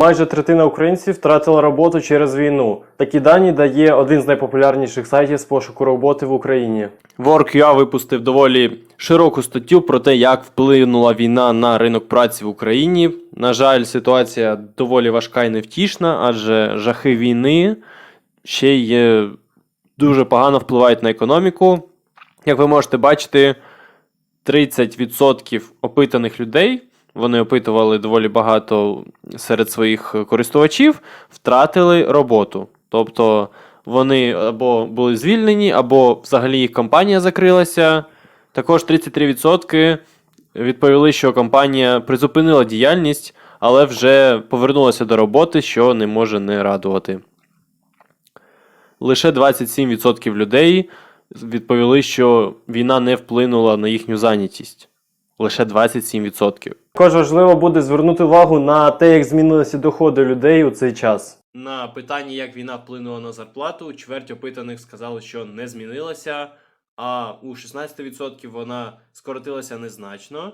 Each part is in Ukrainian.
Майже третина українців втратила роботу через війну. Такі дані дає один з найпопулярніших сайтів з пошуку роботи в Україні. Work.ua випустив доволі широку статтю про те, як вплинула війна на ринок праці в Україні. На жаль, ситуація доволі важка і невтішна, адже жахи війни ще й е, дуже погано впливають на економіку. Як ви можете бачити, 30% опитаних людей, вони опитували доволі багато серед своїх користувачів, втратили роботу. Тобто вони або були звільнені, або взагалі їх компанія закрилася. Також 33% відповіли, що компанія призупинила діяльність, але вже повернулася до роботи, що не може не радувати. Лише 27% людей відповіли, що війна не вплинула на їхню зайнятість. Лише 27%. Також важливо буде звернути увагу на те, як змінилися доходи людей у цей час. На питання, як війна вплинула на зарплату, чверть опитаних сказали, що не змінилася, а у 16% вона скоротилася незначно.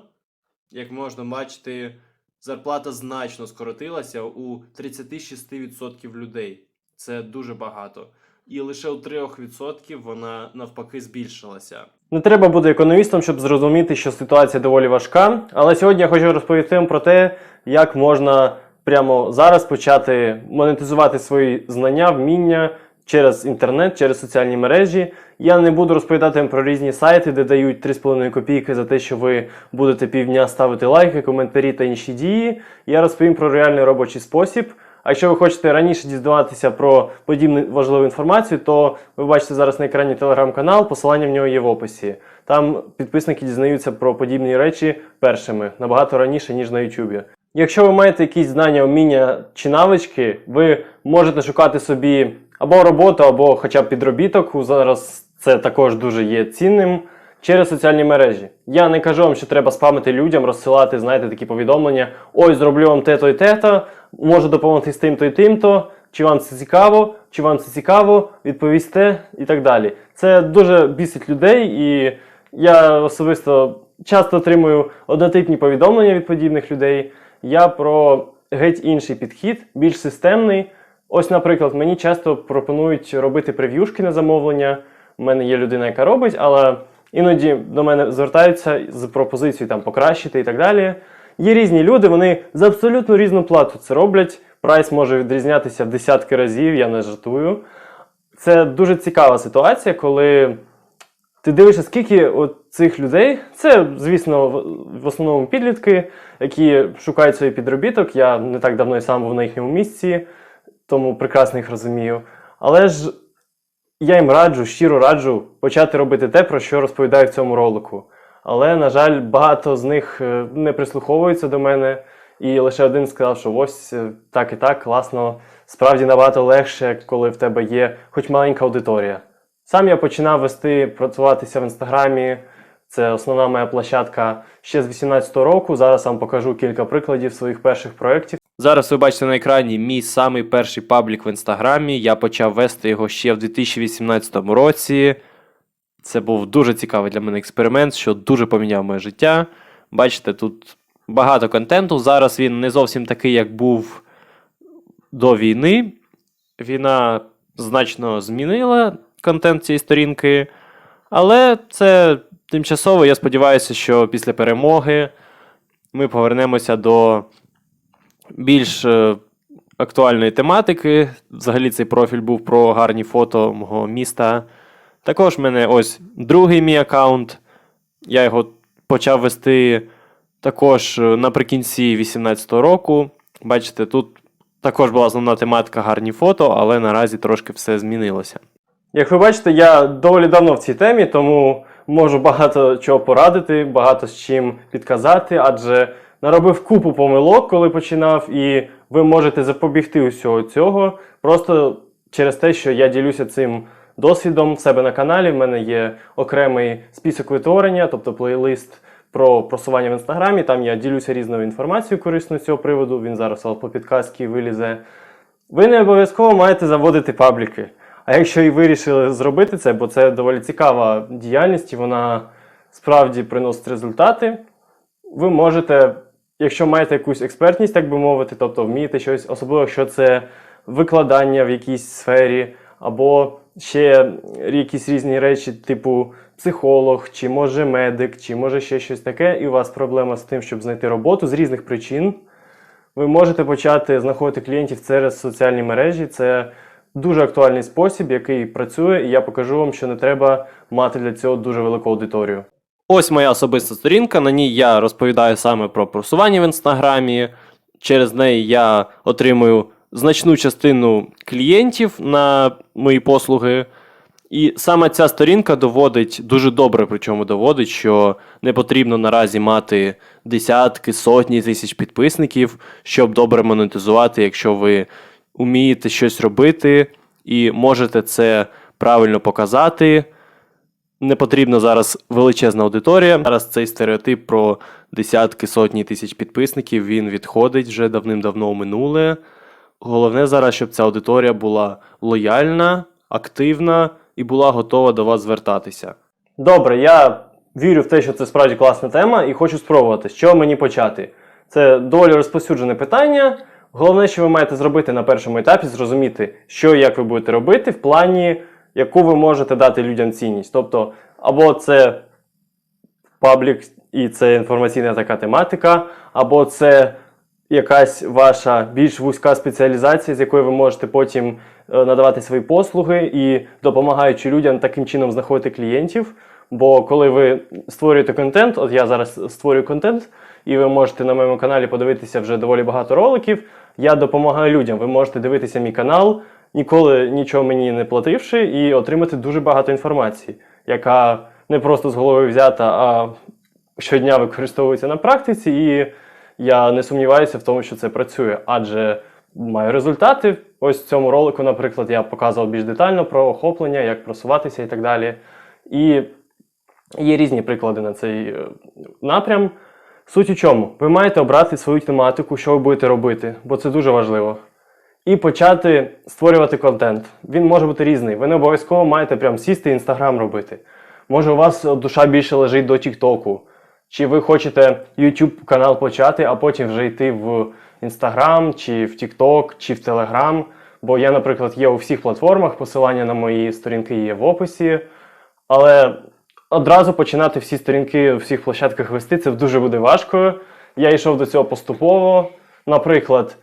Як можна бачити, зарплата значно скоротилася у 36% людей. Це дуже багато. І лише у 3% вона навпаки збільшилася. Не треба бути економістом, щоб зрозуміти, що ситуація доволі важка. Але сьогодні я хочу розповісти вам про те, як можна прямо зараз почати монетизувати свої знання, вміння через інтернет, через соціальні мережі. Я не буду розповідати вам про різні сайти, де дають 3,5 копійки за те, що ви будете півдня ставити лайки, коментарі та інші дії. Я розповім про реальний робочий спосіб. А якщо ви хочете раніше дізнаватися про подібну важливу інформацію, то ви бачите зараз на екрані телеграм-канал, посилання в нього є в описі. Там підписники дізнаються про подібні речі першими, набагато раніше, ніж на Ютубі. Якщо ви маєте якісь знання, вміння чи навички, ви можете шукати собі або роботу, або хоча б підробіток. Зараз це також дуже є цінним через соціальні мережі. Я не кажу вам, що треба спамити людям, розсилати, знаєте, такі повідомлення. Ой, зроблю вам те-то і те-то, можу допомогти з тим-то і тим-то. Чи вам це цікаво, чи вам це цікаво, відповісте і так далі. Це дуже бісить людей, і я особисто часто отримую однотипні повідомлення від подібних людей. Я про геть інший підхід, більш системний. Ось, наприклад, мені часто пропонують робити прев'юшки на замовлення. У мене є людина, яка робить, але іноді до мене звертаються з пропозицією там покращити і так далі. Є різні люди, вони за абсолютно різну плату це роблять. Прайс може відрізнятися в десятки разів, я не жартую. Це дуже цікава ситуація, коли ти дивишся, скільки от цих людей, це, звісно, в- основному підлітки, які шукають свій підробіток. Я не так давно і сам був на їхньому місці, тому прекрасно їх розумію. Але ж я їм раджу, щиро раджу почати робити те, про що розповідаю в цьому ролику. Але, на жаль, багато з них е, не прислуховуються до мене, і лише один сказав, що ось е, так і так, класно, справді набагато легше, коли в тебе є хоч маленька аудиторія. Сам я починав вести, працюватися в інстаграмі. Це основна моя площадка ще з 18-го року. Зараз вам покажу кілька прикладів своїх перших проєктів. Зараз ви бачите на екрані мій самий перший паблік в інстаграмі. Я почав вести його ще в 2018 році. Це був дуже цікавий для мене експеримент, що дуже поміняв моє життя. Бачите, тут багато контенту. Зараз він не зовсім такий, як був до війни. Війна значно змінила контент цієї сторінки. Але це тимчасово. Я сподіваюся, що після перемоги ми повернемося до більш е, актуальної тематики. Взагалі цей профіль був про гарні фото мого міста. Також в мене ось другий мій аккаунт. Я його почав вести також е, наприкінці 2018 року. Бачите, тут також була основна тематика гарні фото, але наразі трошки все змінилося. Як ви бачите, я доволі давно в цій темі, тому можу багато чого порадити, багато з чим підказати, адже наробив купу помилок, коли починав, і ви можете запобігти усього цього просто через те, що я ділюся цим досвідом в себе на каналі. В мене є окремий список витворення, тобто плейлист про просування в інстаграмі. Там я ділюся різною інформацією корисною з цього приводу. Він зараз по підказці вилізе. Ви не обов'язково маєте заводити пабліки. А якщо і вирішили зробити це, бо це доволі цікава діяльність, і вона справді приносить результати, ви можете якщо маєте якусь експертність, так би мовити, тобто вмієте щось, особливо якщо це викладання в якійсь сфері, або ще якісь різні речі, типу психолог, чи може медик, чи може ще щось таке, і у вас проблема з тим, щоб знайти роботу з різних причин. Ви можете почати знаходити клієнтів через соціальні мережі. Це дуже актуальний спосіб, який працює, і я покажу вам, що не треба мати для цього дуже велику аудиторію. Ось моя особиста сторінка. На ній я розповідаю саме про просування в інстаграмі. Через неї я отримую значну частину клієнтів на мої послуги. І саме ця сторінка доводить дуже добре, причому доводить, що не потрібно наразі мати десятки, сотні тисяч підписників, щоб добре монетизувати, якщо ви вмієте щось робити і можете це правильно показати. Не потрібна зараз величезна аудиторія. Зараз цей стереотип про десятки, сотні тисяч підписників він відходить вже давним-давно у минуле. Головне зараз, щоб ця аудиторія була лояльна, активна і була готова до вас звертатися. Добре, я вірю в те, що це справді класна тема, і хочу спробувати, з чого мені почати. Це доволі розповсюджене питання. Головне, що ви маєте зробити на першому етапі, зрозуміти, що і як ви будете робити, в плані, яку ви можете дати людям цінність. Тобто, або це паблік, і це інформаційна така тематика, або це якась ваша більш вузька спеціалізація, з якою ви можете потім е, надавати свої послуги і допомагаючи людям таким чином знаходити клієнтів. Бо коли ви створюєте контент, от я зараз створюю контент, і ви можете на моєму каналі подивитися вже доволі багато роликів. Я допомагаю людям. Ви можете дивитися мій канал, ніколи нічого мені не плативши, і отримати дуже багато інформації, яка не просто з голови взята, а щодня використовується на практиці. І я не сумніваюся в тому, що це працює, адже маю результати. Ось в цьому ролику, наприклад, я показував більш детально про охоплення, як просуватися і так далі. І є різні приклади на цей е, напрям. Суть у чому? Ви маєте обрати свою тематику, що ви будете робити, бо це дуже важливо. І почати створювати контент. Він може бути різний. Ви не обов'язково маєте прям сісти і інстаграм робити. Може, у вас душа більше лежить до Тіктоку. Чи ви хочете YouTube канал почати, а потім вже йти в Instagram, чи в TikTok, чи в Telegram. Бо я, наприклад, є у всіх платформах, посилання на мої сторінки є в описі. Але одразу починати всі сторінки у всіх площадках вести це дуже буде важко. Я йшов до цього поступово. Наприклад,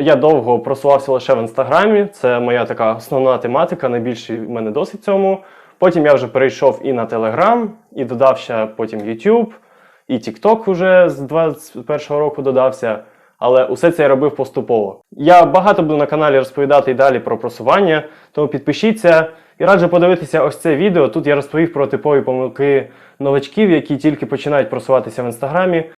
я довго просувався лише в інстаграмі, це моя така основна тематика, найбільший в мене досвід цьому. Потім я вже перейшов і на Telegram, і додав ще потім YouTube, і TikTok уже з 21-го року додався. Але усе це я робив поступово. Я багато буду на каналі розповідати і далі про просування, тому підпишіться і раджу подивитися ось це відео. Тут я розповів про типові помилки новачків, які тільки починають просуватися в інстаграмі.